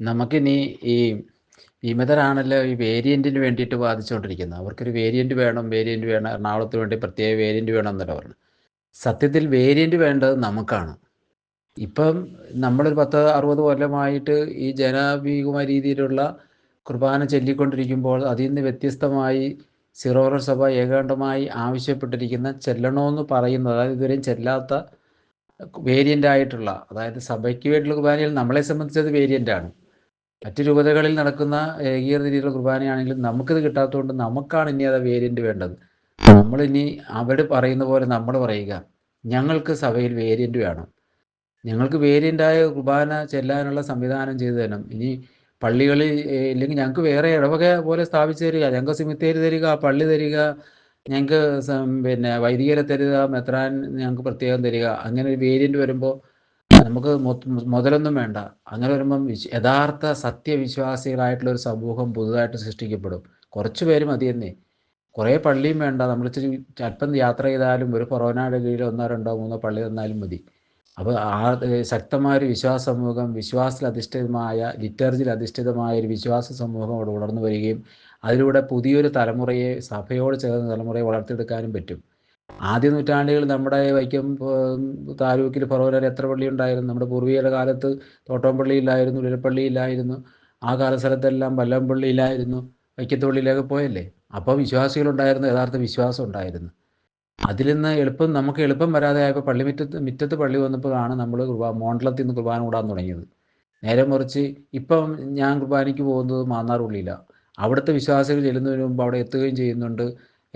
നമുക്കിനി ഈ വിമതരാണല്ലോ ഈ വേരിയന്റിന് വേണ്ടിയിട്ട് വാദിച്ചുകൊണ്ടിരിക്കുന്നത് അവർക്കൊരു വേരിയന്റ് വേണം വേരിയന്റ് വേണം എറണാകുളത്ത് വേണ്ടി പ്രത്യേക വേരിയന്റ് വേണം എന്നല്ല പറഞ്ഞു സത്യത്തിൽ വേരിയന്റ് വേണ്ടത് നമുക്കാണ്. ഇപ്പം നമ്മളൊരു പത്ത് അറുപത് കൊല്ലമായിട്ട് ഈ ജനാഭിമുഖമായ രീതിയിലുള്ള കുർബാന ചൊല്ലിക്കൊണ്ടിരിക്കുമ്പോൾ അതിൽ നിന്ന് വ്യത്യസ്തമായി സിറോറ സഭ ഏകാണ്ടമായി ആവശ്യപ്പെട്ടിരിക്കുന്ന ചെല്ലണമെന്ന് പറയുന്നത് അതായത് ഇതുവരെയും ചെല്ലാത്ത വേരിയന്റ് ആയിട്ടുള്ള അതായത് സഭയ്ക്ക് വേണ്ടിയുള്ള കുർബാനയിൽ നമ്മളെ സംബന്ധിച്ചത് വേരിയന്റ് ആണ് മറ്റു രൂപതകളിൽ നടക്കുന്ന ഏകീകൃത രീതിയിലുള്ള കുർബാനയാണെങ്കിലും നമുക്കിത് കിട്ടാത്തതുകൊണ്ട് നമുക്കാണ് ഇനി അത് വേരിയന്റ് വേണ്ടത്. നമ്മൾ ഇനി അവിടെ പറയുന്ന പോലെ നമ്മൾ പറയുക ഞങ്ങൾക്ക് സഭയിൽ വേരിയന്റ് വേണം. ഞങ്ങൾക്ക് വേരിയന്റായ കുർബാന ചെല്ലാനുള്ള സംവിധാനം ചെയ്തു തരണം. ഇനി പള്ളികളിൽ ഇല്ലെങ്കിൽ ഞങ്ങൾക്ക് വേറെ ഇടവക പോലെ സ്ഥാപിച്ചു തരിക ഞങ്ങൾക്ക് സിമിത്തേരി തരിക പള്ളി തരിക ഞങ്ങൾക്ക് പിന്നെ വൈദികരെ തരിക മെത്രാൻ ഞങ്ങൾക്ക് പ്രത്യേകം തരിക അങ്ങനെ ഒരു വേരിയന്റ് വരുമ്പോൾ നമുക്ക് മുതലൊന്നും വേണ്ട. അങ്ങനെ വരുമ്പം യഥാർത്ഥ സത്യവിശ്വാസികളായിട്ടുള്ള ഒരു സമൂഹം പുതുതായിട്ട് സൃഷ്ടിക്കപ്പെടും. കുറച്ച് പേര് മതി തന്നെ കുറേ പള്ളിയും വേണ്ട. നമ്മൾ ഇച്ചിരി അല്പം യാത്ര ചെയ്താലും ഒരു കൊറോണയുടെ കീഴിൽ ഒന്നോ രണ്ടോ മൂന്നോ പള്ളി തന്നാലും മതി. അപ്പോൾ ആ ശക്തമായ ഒരു വിശ്വാസ സമൂഹം വിശ്വാസത്തിൽ അധിഷ്ഠിതമായ ലിറ്റർജിൽ അധിഷ്ഠിതമായ ഒരു വിശ്വാസ സമൂഹം അവിടെ വളർന്നു വരികയും അതിലൂടെ പുതിയൊരു തലമുറയെ സഭയോട് ചേർന്ന തലമുറയെ വളർത്തിയെടുക്കാനും പറ്റും. ആദ്യ നൂറ്റാണ്ടുകളിൽ നമ്മുടെ വൈക്കം താലൂക്കിൽ ഫറോലയിൽ എത്ര പള്ളി ഉണ്ടായിരുന്നു നമ്മുടെ പൂർവികരുടെ കാലത്ത് തോട്ടംപള്ളിയിലായിരുന്നു ഉരുളപ്പള്ളിയിലായിരുന്നു ആ കാല സ്ഥലത്തെല്ലാം വല്ലംപള്ളിയിലായിരുന്നു വൈക്കത്തുള്ളിയിലേക്ക് പോയല്ലേ? അപ്പോൾ വിശ്വാസികളുണ്ടായിരുന്നു യഥാർത്ഥ വിശ്വാസം ഉണ്ടായിരുന്നു. അതിൽ നിന്ന് എളുപ്പം നമുക്ക് എളുപ്പം വരാതെ ആയപ്പോൾ പള്ളിമുറ്റത്ത് മുറ്റത്ത് പള്ളി വന്നപ്പോഴാണ് നമ്മൾ കുർബാന മോണ്ടലത്തിൽ നിന്ന് കുർബാന കൂടാൻ തുടങ്ങിയത്. നേരെ മുറിച്ച് ഇപ്പം ഞാൻ കുർബാനയ്ക്ക് പോകുന്നത് മാന്നാർ പള്ളിയിലാണ്. അവിടുത്തെ വിശ്വാസികൾ ചെല്ലുന്നതിന് മുമ്പ് അവിടെ എത്തുകയും ചെയ്യുന്നുണ്ട്.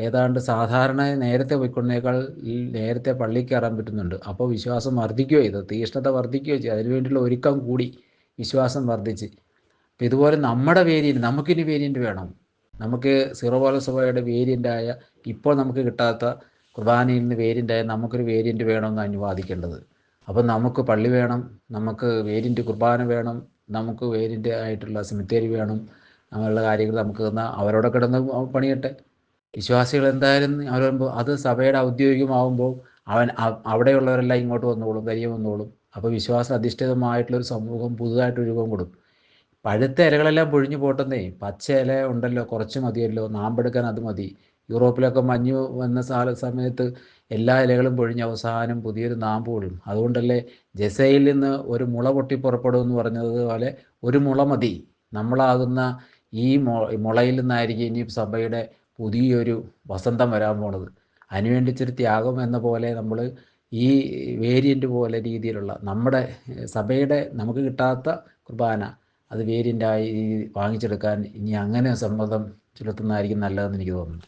ഏതാണ്ട് സാധാരണ നേരത്തെ പോയിക്കൊണ്ടേക്കാൾ നേരത്തെ പള്ളിയിൽ കയറാൻ പറ്റുന്നുണ്ട്. അപ്പോൾ വിശ്വാസം വർദ്ധിക്കുകയോ ചെയ്തു. തീഷ്ണത വർദ്ധിക്കുകയോ ചെയ്തു. അതിനുവേണ്ടിയുള്ള ഒരുക്കം കൂടി വിശ്വാസം വർദ്ധിച്ച്. അപ്പം ഇതുപോലെ നമ്മുടെ വേരിയന്റ് നമുക്കിനി വേരിയന്റ് വേണം. നമുക്ക് സിറോബോല സഭയുടെ വേരിയന്റായ ഇപ്പോൾ നമുക്ക് കിട്ടാത്ത കുർബാനയിൽ നിന്ന് വേരിയന്റായ നമുക്കൊരു വേരിയന്റ് വേണമെന്ന് അനുവാദിക്കേണ്ടത് അപ്പം നമുക്ക് പള്ളി വേണം നമുക്ക് വേരിയന്റ് കുർബാന വേണം നമുക്ക് വേരിയന്റ് ആയിട്ടുള്ള സിമിത്തേരി വേണം അങ്ങനെയുള്ള കാര്യങ്ങൾ നമുക്ക് തന്നാൽ അവരോടെ കിടന്ന് പണിയട്ടെ. വിശ്വാസികൾ എന്തായാലും അവർ അത് സഭയുടെ ഔദ്യോഗികമാകുമ്പോൾ അവൻ അവിടെയുള്ളവരെല്ലാം ഇങ്ങോട്ട് വന്നോളും കരിയ വന്നോളും. അപ്പോൾ വിശ്വാസ അധിഷ്ഠിതമായിട്ടുള്ളൊരു സമൂഹം പുതുതായിട്ട് രൂപം കൊടുക്കും. പഴുത്ത ഇലകളെല്ലാം പൊഴിഞ്ഞു പോട്ടെന്നേ. പച്ച ഇല ഉണ്ടല്ലോ കുറച്ച് മതിയല്ലോ നാമ്പെടുക്കാൻ അത് മതി. യൂറോപ്പിലൊക്കെ മഞ്ഞ് വന്ന സാല സമയത്ത് എല്ലാ ഇലകളും പൊഴിഞ്ഞ് അവസാനം പുതിയൊരു നാമ്പ് പൊഴും അതുകൊണ്ടല്ലേ ജസയിൽ നിന്ന് ഒരു മുള പൊട്ടി പുറപ്പെടും എന്ന് പറഞ്ഞതുപോലെ ഒരു മുള മതി. നമ്മളാകുന്ന ഈ മുളയിൽ നിന്നായിരിക്കും ഇനി സഭയുടെ പുതിയൊരു വസന്തം വരാൻ പോണത്. അതിനുവേണ്ടിച്ചൊരു ത്യാഗം എന്ന പോലെ നമ്മൾ ഈ വേരിയന്റ് പോലെ രീതിയിലുള്ള നമ്മുടെ സഭയുടെ നമുക്ക് കിട്ടാത്ത കുർബാന അത് വേരിയന്റായി വാങ്ങിച്ചെടുക്കാൻ ഇനി അങ്ങനെ സമ്മതം ചെലുത്തുന്നതായിരിക്കും നല്ലതെന്ന് എനിക്ക് തോന്നുന്നു.